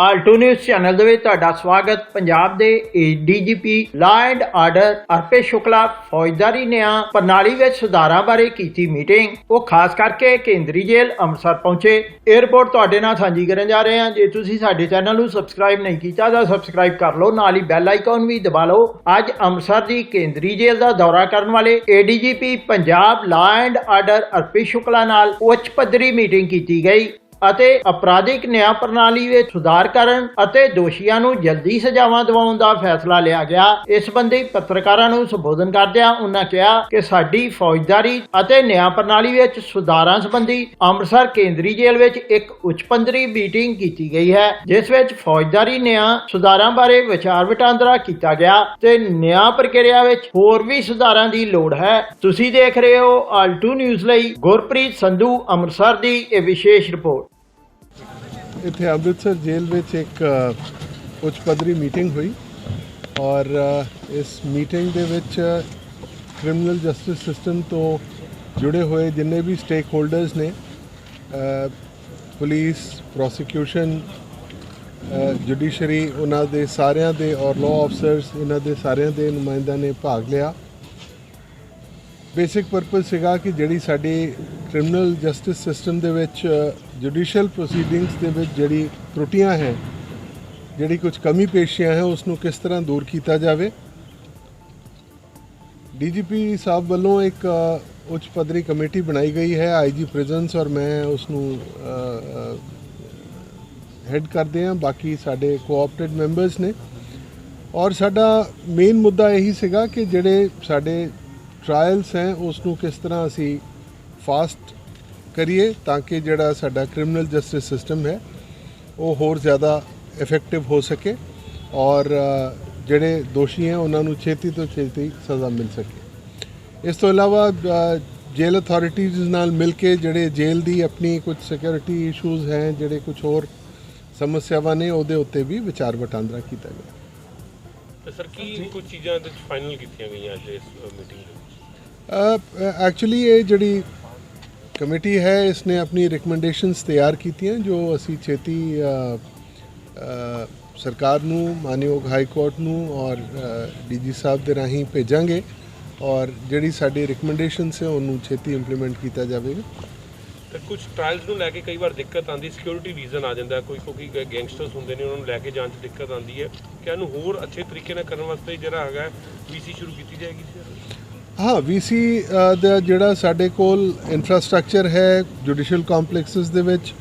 Alto news channel ਦੇ ਵਿੱਚ ਤੁਹਾਡਾ ਸਵਾਗਤ। ਪੰਜਾਬ ਦੇ DGP law and order Arpit Shukla, ਫੌਜਦਾਰੀ ਨਿਆਂ ਪ੍ਰਣਾਲੀ ਵਿੱਚ ਸੁਧਾਰਾਂ ਬਾਰੇ ਕੀਤੀ ਮੀਟਿੰਗ। ਉਹ ਖਾਸ ਕਰਕੇ ਕੇਂਦਰੀ ਜੇਲ੍ਹ ਅੰਮ੍ਰਿਤਸਰ ਪਹੁੰਚੇ। 에ਅਰਪੋਰਟ ਤੁਹਾਡੇ ਨਾਲ ਸਾਂਝੀ ਕਰਨ ਜਾ ਰਹੇ ਹਾਂ। ਜੇ ਤੁਸੀਂ ਸਾਡੇ ਚੈਨਲ ਨੂੰ ਸਬਸਕ੍ਰਾਈਬ ਨਹੀਂ ਕੀਤਾ ਤਾਂ ਸਬਸਕ੍ਰਾਈਬ ਕਰ ਲਓ। ਨਾਲ ਹੀ ਬੈਲ ਆਈਕਨ ਵੀ ਦਬਾ ਲਓ। ਅੱਜ ਅੰਮ੍ਰਿਤਸਰ ਦੀ ਕੇਂਦਰੀ ਜੇਲ੍ਹ ਦਾ ਦੌਰਾ ਕਰਨ ਵਾਲੇ ਏਡੀਜੀਪੀ ਪੰਜਾਬ ਲਾ ਐਂਡ ਆਰਡਰ ਅਰਪੇ ਸ਼ੁਕਲਾ ਨਾਲ ਉੱਚ ਪੱਧਰੀ ਮੀਟਿੰਗ ਕੀਤੀ ਗਈ। ਅਤੇ ਅਪਰਾਧਿਕ ਨਿਆਂ ਪ੍ਰਣਾਲੀ ਵਿੱਚ ਸੁਧਾਰ ਕਰਨ ਅਤੇ ਦੋਸ਼ੀਆਂ ਨੂੰ ਜਲਦੀ ਸਜ਼ਾਵਾਂ ਦਿਵਾਉਣ ਦਾ ਫੈਸਲਾ ਲਿਆ ਗਿਆ। ਇਸ ਸੰਬੰਧੀ ਪੱਤਰਕਾਰਾਂ ਨੂੰ ਸੰਬੋਧਨ ਕਰਦਿਆਂ ਉਹਨਾਂ ਕਿਹਾ ਕਿ ਸਾਡੀ ਫੌਜਦਾਰੀ ਅਤੇ ਨਿਆਂ ਪ੍ਰਣਾਲੀ ਵਿੱਚ ਸੁਧਾਰਾਂ ਸੰਬੰਧੀ ਅੰਮ੍ਰਿਤਸਰ ਕੇਂਦਰੀ ਜੇਲ੍ਹ ਵਿੱਚ ਇੱਕ ਉੱਚ ਪੱਧਰੀ ਮੀਟਿੰਗ ਕੀਤੀ ਗਈ ਹੈ, ਜਿਸ ਵਿੱਚ ਫੌਜਦਾਰੀ ਨਿਆਂ ਸੁਧਾਰਾਂ ਬਾਰੇ ਵਿਚਾਰ ਵਟਾਂਦਰਾ ਕੀਤਾ ਗਿਆ ਤੇ ਨਿਆਂ ਪ੍ਰਕਿਰਿਆ ਵਿੱਚ ਹੋਰ ਵੀ ਸੁਧਾਰਾਂ ਦੀ ਲੋੜ ਹੈ। ਤੁਸੀਂ ਦੇਖ ਰਹੇ ਹੋ ਆਲਟੂ ਨਿਊਜ਼ ਲਈ ਗੁਰਪ੍ਰੀਤ ਸੰਧੂ ਅੰਮ੍ਰਿਤਸਰ ਦੀ ਇਹ ਵਿਸ਼ੇਸ਼ ਰਿਪੋਰਟ। ਇੱਥੇ ਅੰਮ੍ਰਿਤਸਰ ਜੇਲ੍ਹ ਵਿੱਚ ਇੱਕ ਉੱਚ ਪੱਧਰੀ ਮੀਟਿੰਗ ਹੋਈ ਔਰ ਇਸ ਮੀਟਿੰਗ ਦੇ ਵਿੱਚ ਕ੍ਰਿਮੀਨਲ ਜਸਟਿਸ ਸਿਸਟਮ ਤੋਂ ਜੁੜੇ ਹੋਏ ਜਿੰਨੇ ਵੀ ਸਟੇਕ ਹੋਲਡਰਸ ਨੇ ਅ, ਪੁਲਿਸ ਪ੍ਰੋਸੀਕਿਊਸ਼ਨ ਜੁਡੀਸ਼ਰੀ ਉਹਨਾਂ ਦੇ ਸਾਰਿਆਂ ਦੇ ਔਰ ਲਾਅ ਆਫਸਰਸ ਇਹਨਾਂ ਦੇ ਸਾਰਿਆਂ ਦੇ ਨੁਮਾਇੰਦਿਆਂ ਨੇ ਭਾਗ ਲਿਆ। ਬੇਸਿਕ ਪਰਪਸ ਸੀਗਾ ਕਿ ਜਿਹੜੀ ਸਾਡੀ ਕ੍ਰਿਮੀਨਲ ਜਸਟਿਸ ਸਿਸਟਮ ਦੇ ਵਿੱਚ ਜੁਡੀਸ਼ੀਅਲ ਪ੍ਰੋਸੀਡਿੰਗਸ ਦੇ ਵਿੱਚ ਜਿਹੜੀ ਤਰੁੱਟੀਆਂ ਹੈ, ਜਿਹੜੀ ਕੁਝ ਕਮੀ ਪੇਸ਼ੀਆਂ ਹੈ ਉਸ ਨੂੰ ਕਿਸ ਤਰ੍ਹਾਂ ਦੂਰ ਕੀਤਾ ਜਾਵੇ। ਡੀਜੀਪੀ ਸਾਹਿਬ ਵੱਲੋਂ ਇੱਕ ਉੱਚ ਪੱਧਰੀ ਕਮੇਟੀ ਬਣਾਈ ਗਈ ਹੈ ਆਈਜੀ ਪ੍ਰਿਜ਼ਨਸ ਔਰ ਮੈਂ ਉਸ ਨੂੰ ਹੈਡ ਕਰਦੇ ਹਾਂ। ਬਾਕੀ ਸਾਡੇ ਕੋਆਪਰੇਟ ਮੈਂਬਰਸ ਨੇ। ਔਰ ਸਾਡਾ ਮੇਨ ਮੁੱਦਾ ਇਹੀ ਸੀਗਾ ਕਿ ਜਿਹੜੇ ਸਾਡੇ ਟ੍ਰਾਇਲਸ ਹੈ ਉਸ ਨੂੰ ਕਿਸ ਤਰ੍ਹਾਂ ਅਸੀਂ ਫਾਸਟ ਕਰੀਏ ਤਾਂ ਕਿ ਜਿਹੜਾ ਸਾਡਾ ਕ੍ਰਿਮੀਨਲ ਜਸਟਿਸ ਸਿਸਟਮ ਹੈ, ਉਹ ਹੋਰ ਜ਼ਿਆਦਾ ਇਫੈਕਟਿਵ ਹੋ ਸਕੇ ਔਰ ਜਿਹੜੇ ਦੋਸ਼ੀ ਹੈ, ਉਹਨਾਂ ਨੂੰ ਛੇਤੀ ਤੋਂ ਛੇਤੀ ਸਜ਼ਾ ਮਿਲ ਸਕੇ। ਇਸ ਤੋਂ ਇਲਾਵਾ ਜੇਲ੍ਹ ਅਥਾਰਟੀਜ਼ ਨਾਲ ਮਿਲ ਕੇ ਜਿਹੜੇ ਜੇਲ੍ਹ ਦੀ ਆਪਣੀ ਕੁਝ ਸਿਕਿਉਰਿਟੀ ਇਸ਼ੂਜ਼ ਹੈ, ਜਿਹੜੇ ਕੁਝ ਹੋਰ ਸਮੱਸਿਆਵਾਂ ਨੇ, ਉਹਦੇ ਉੱਤੇ ਵੀ ਵਿਚਾਰ ਵਟਾਂਦਰਾ ਕੀਤਾ ਗਿਆ। ਸਰ, ਕੀ ਕੁਝ ਚੀਜ਼ਾਂ ਇਹਦੇ ਫਾਈਨਲ ਕੀਤੀਆਂ ਗਈਆਂ ਅੱਜ ਇਸ ਮੀਟਿੰਗ ਦੇ ਵਿੱਚ? ਐਕਚੁਅਲੀ ਇਹ ਜਿਹੜੀ ਕਮੇਟੀ ਹੈ ਇਸ ਨੇ ਆਪਣੀ ਰეკਮੈਂਡੇਸ਼ਨਸ ਤਿਆਰ ਕੀਤੀਆਂ, ਜੋ ਅਸੀਂ ਛੇਤੀ ਸਰਕਾਰ ਨੂੰ, ਮਾਨਯੋਗ ਹਾਈ ਕੋਰਟ ਨੂੰ ਔਰ ਡੀਜੀ ਸਾਹਿਬ ਦੇ ਰਾਹੀਂ ਭੇਜਾਂਗੇ ਔਰ ਜਿਹੜੀ ਸਾਡੀ ਰეკਮੈਂਡੇਸ਼ਨਸ ਹੈ, ਉਹਨੂੰ ਛੇਤੀ ਇੰਪਲੀਮੈਂਟ ਕੀਤਾ ਜਾਵੇਗਾ। ਤੇ ਕੁਝ ਟ੍ਰਾਇਲਸ ਨੂੰ ਲੈ ਕੇ ਕਈ ਵਾਰ ਦਿੱਕਤ ਆਉਂਦੀ ਸਿਕਿਉਰਿਟੀ ਰੀਜ਼ਨ ਆ ਜਾਂਦਾ, ਕੋਈ ਕੋਈ ਗੈਂਗਸਟਰਸ ਹੁੰਦੇ ਨੇ, ਉਹਨਾਂ ਨੂੰ ਲੈ ਕੇ ਜਾਣ 'ਚ ਦਿੱਕਤ ਆਉਂਦੀ ਹੈ। ਕਿ ਇਹਨੂੰ ਹੋਰ ਅੱਛੇ ਤਰੀਕੇ ਨਾਲ ਕਰਨ ਵਾਸਤੇ ਜਿਹੜਾ ਹੈਗਾ ਵੀਸੀ ਸ਼ੁਰੂ ਕੀਤੀ ਜਾਏਗੀ ਹਾਂ ਵੀਸੀ ਦਾ ਜਿਹੜਾ ਸਾਡੇ ਕੋਲ ਇਨਫਰਾਸਟ੍ਰਕਚਰ ਹੈ ਜੁਡੀਸ਼ੀਅਲ ਕੰਪਲੈਕਸਸ ਦੇ ਵਿੱਚ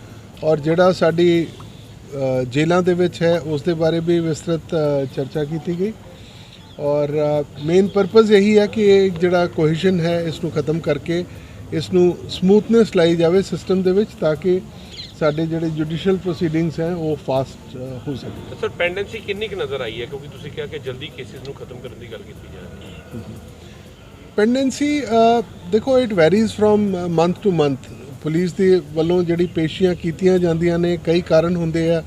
ਔਰ ਜਿਹੜਾ ਸਾਡੀ ਅ, ਜੇਲ੍ਹਾਂ ਦੇ ਵਿੱਚ ਹੈ ਉਸ ਦੇ ਬਾਰੇ ਵੀ ਵਿਸਤ੍ਰਿਤ ਚਰਚਾ ਕੀਤੀ ਗਈ। ਔਰ ਮੇਨ ਪਰਪਸ ਇਹੀ ਹੈ ਕਿ ਇਹ ਜਿਹੜਾ ਕੋਹੀਸ਼ਨ ਹੈ ਇਸ ਨੂੰ ਖਤਮ ਕਰਕੇ ਇਸ ਨੂੰ ਸਮੂਥਨੈਸ ਲਾਈ ਜਾਵੇ ਸਿਸਟਮ ਦੇ ਵਿੱਚ ਤਾਂ ਕਿ ਸਾਡੇ ਜਿਹੜੇ ਜੁਡੀਸ਼ੀਅਲ ਪ੍ਰੋਸੀਡਿੰਗਸ ਹੈ ਉਹ ਫਾਸਟ ਹੋ ਸਕੇ। ਸਰ ਪੈਂਡੈਂਸੀ ਕਿੰਨੀ ਕੁ ਨਜ਼ਰ ਆਈ ਹੈ? ਕਿਉਂਕਿ ਤੁਸੀਂ ਕਿਹਾ ਕਿ ਜਲਦੀ ਕੇਸਿਸ ਨੂੰ ਖਤਮ ਕਰਨ ਦੀ ਗੱਲ ਕੀਤੀ ਜਾ ਰਹੀ ਹੈ। ਪੈਂਡੈਂਸੀ uh, ਦੇਖੋ it varies from month to month police ਦੇ ਵੱਲੋਂ ਜਿਹੜੀ ਪੇਸ਼ੀਆਂ ਕੀਤੀਆਂ ਜਾਂਦੀਆਂ ਨੇ, ਕਈ ਕਾਰਨ ਹੁੰਦੇ ਆ।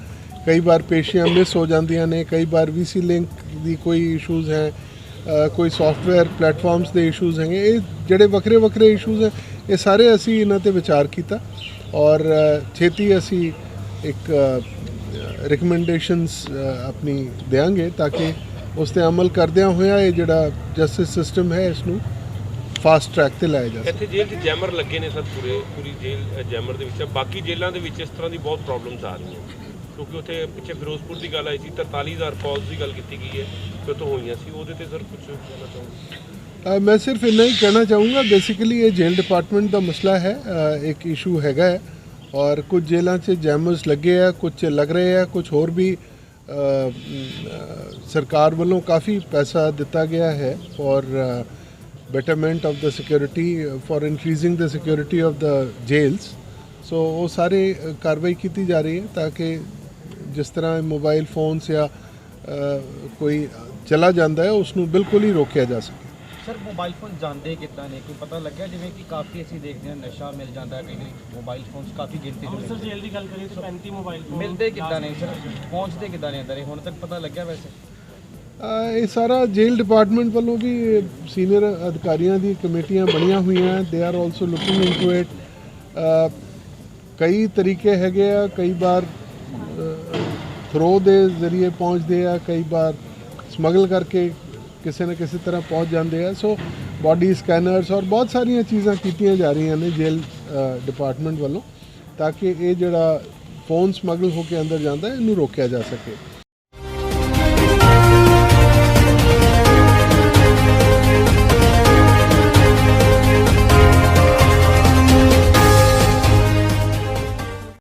ਕਈ ਵਾਰ ਪੇਸ਼ੀਆਂ ਮਿਸ ਹੋ ਜਾਂਦੀਆਂ ਨੇ, ਕਈ ਵਾਰ ਵੀਸੀ ਲਿੰਕ ਦੀ ਕੋਈ ਇਸ਼ੂਜ਼ ਹੈ ਕੋਈ ਸੌਫਟਵੇਅਰ ਪਲੇਟਫਾਰਮਸ ਦੇ ਇਸ਼ੂਜ਼ ਹੈਗੇ। ਇਹ ਜਿਹੜੇ ਵੱਖਰੇ ਵੱਖਰੇ ਇਸ਼ੂਜ਼ ਹੈ, ਇਹ ਸਾਰੇ ਅਸੀਂ ਇਹਨਾਂ ਤੇ ਵਿਚਾਰ ਕੀਤਾ। ਔਰ ਛੇਤੀ ਅਸੀਂ ਇੱਕ ਰਿਕਮੈਂਡੇਸ਼ਨਸ ਆਪਣੀ ਦੇਾਂਗੇ ਤਾਂ ਕਿ ਉਸ ਤੇ ਅਮਲ ਕਰਦਿਆਂ ਹੋਇਆ ਇਹ ਜਿਹੜਾ ਜਸਟਿਸ ਸਿਸਟਮ ਹੈ, ਇਸ ਨੂੰ ਫਾਸਟ ਟਰੈਕ ਤੇ ਲਾਇਆ ਜਾ ਇੱਥੇ ਜੇਲ੍ਹ 'ਚ ਜੈਮਰ ਲੱਗੇ ਨੇ ਸਰ ਪੂਰੇ ਪੂਰੀ ਜੇਲ੍ਹ ਜੈਮਰ ਦੇ ਵਿੱਚ। ਬਾਕੀ ਜੇਲ੍ਹਾਂ ਦੇ ਵਿੱਚ ਇਸ ਤਰ੍ਹਾਂ ਦੀ ਬਹੁਤ ਪ੍ਰੋਬਲਮਸ ਆ ਰਹੀਆਂ। ਕਿਉਂਕਿ ਉੱਥੇ ਪਿੱਛੇ ਫਿਰੋਜ਼ਪੁਰ ਦੀ ਗੱਲ ਆਈ ਸੀ 43000 ਕਾਲਸ ਦੀ ਗੱਲ ਕੀਤੀ ਗਈ ਹੈ ਕਿ ਉੱਥੋਂ ਹੋਈਆਂ ਸੀ। ਉਹਦੇ ਤੇ ਸਰ ਕੁਝ ਕਹਿਣਾ ਚਾਹੁੰਦਾ ਮੈਂ ਸਿਰਫ ਇੰਨਾ ਹੀ ਕਹਿਣਾ ਚਾਹੂੰਗਾ ਬੇਸਿਕਲੀ ਇਹ ਜੇਲ ਡਿਪਾਰਟਮੈਂਟ ਦਾ ਮਸਲਾ ਹੈ ਇੱਕ ਇਸ਼ੂ ਹੈਗਾ ਹੈ। ਔਰ ਕੁਝ ਜੇਲ੍ਹਾਂ 'ਚ ਜੈਮਰਸ ਲੱਗੇ ਆ ਕੁਝ ਲੱਗ ਰਹੇ ਆ ਕੁਝ ਹੋਰ ਵੀ ਸਰਕਾਰ ਵੱਲੋਂ ਕਾਫੀ ਪੈਸਾ ਦਿੱਤਾ ਗਿਆ ਹੈ। For betterment of the security for increasing the security of the jails so ਉਹ ਸਾਰੇ ਅ, ਕਾਰਵਾਈ ਕੀਤੀ ਜਾ ਰਹੀ ਹੈ ਤਾਂ ਕਿ ਜਿਸ ਤਰ੍ਹਾਂ ਮੋਬਾਈਲ ਫੋਨਸ ਜਾਂ ਅ, ਕੋਈ ਚਲਾ ਜਾਂਦਾ ਹੈ ਉਸ ਨੂੰ ਬਿਲਕੁਲ ਹੀ ਰੋਕਿਆ ਜਾ ਸਕੇ ਸਰ ਮੋਬਾਈਲ ਫੋਨ ਜਾਂਦੇ ਕਿੱਦਾਂ ਨੇ ਕੋਈ ਪਤਾ ਲੱਗਿਆ ਜਿਵੇਂ ਕਿ ਕਾਫੀ ਅਸੀਂ ਦੇਖਦੇ ਹਾਂ ਨਸ਼ਾ ਮਿਲ ਜਾਂਦਾ ਹੈ ਕਈ ਵਾਰੀ ਮੋਬਾਈਲ ਫੋਨਸ ਕਾਫੀ ਗਿਣਤੀ ਦੇ ਅੰਮ੍ਰਿਤਸਰ ਜੇਲ੍ਹ ਦੀ ਗੱਲ ਕਰੀਏ ਤਾਂ 35 ਮੋਬਾਈਲ ਫੋਨ ਮਿਲਦੇ ਕਿੱਦਾਂ ਨੇ ਸਰ ਪਹੁੰਚਦੇ ਕਿੱਦਾਂ ਨੇ ਅੰਦਰ ਇਹ ਹੁਣ ਤੱਕ ਪਤਾ ਲੱਗਿਆ ਵੈਸੇ ਇਹ ਸਾਰਾ ਜੇਲ੍ਹ ਡਿਪਾਰਟਮੈਂਟ ਵੱਲੋਂ ਵੀ ਸੀਨੀਅਰ ਅਧਿਕਾਰੀਆਂ ਦੀ ਕਮੇਟੀਆਂ ਬਣੀਆਂ ਹੋਈਆਂ they are also looking into it ਕਈ ਤਰੀਕੇ ਹੈਗੇ ਆ, ਕਈ ਵਾਰ ਥਰੋ ਦੇ ਜ਼ਰੀਏ ਪਹੁੰਚਦੇ ਆ, ਕਈ ਵਾਰ ਸਮਗਲ ਕਰਕੇ ਕਿਸੇ ਨਾ ਕਿਸੇ ਤਰ੍ਹਾਂ ਪਹੁੰਚ ਜਾਂਦੇ ਆ। ਸੋ ਬਾਡੀ ਸਕੈਨਰਸ ਔਰ ਬਹੁਤ ਸਾਰੀਆਂ ਚੀਜ਼ਾਂ ਕੀਤੀਆਂ ਜਾ ਰਹੀਆਂ ਨੇ ਜੇਲ੍ਹ ਡਿਪਾਰਟਮੈਂਟ ਵੱਲੋਂ, ਤਾਂ ਕਿ ਇਹ ਜਿਹੜਾ ਫੋਨ ਸਮਗਲ ਹੋ ਕੇ ਅੰਦਰ ਜਾਂਦਾ, ਇਹਨੂੰ ਰੋਕਿਆ ਜਾ ਸਕੇ।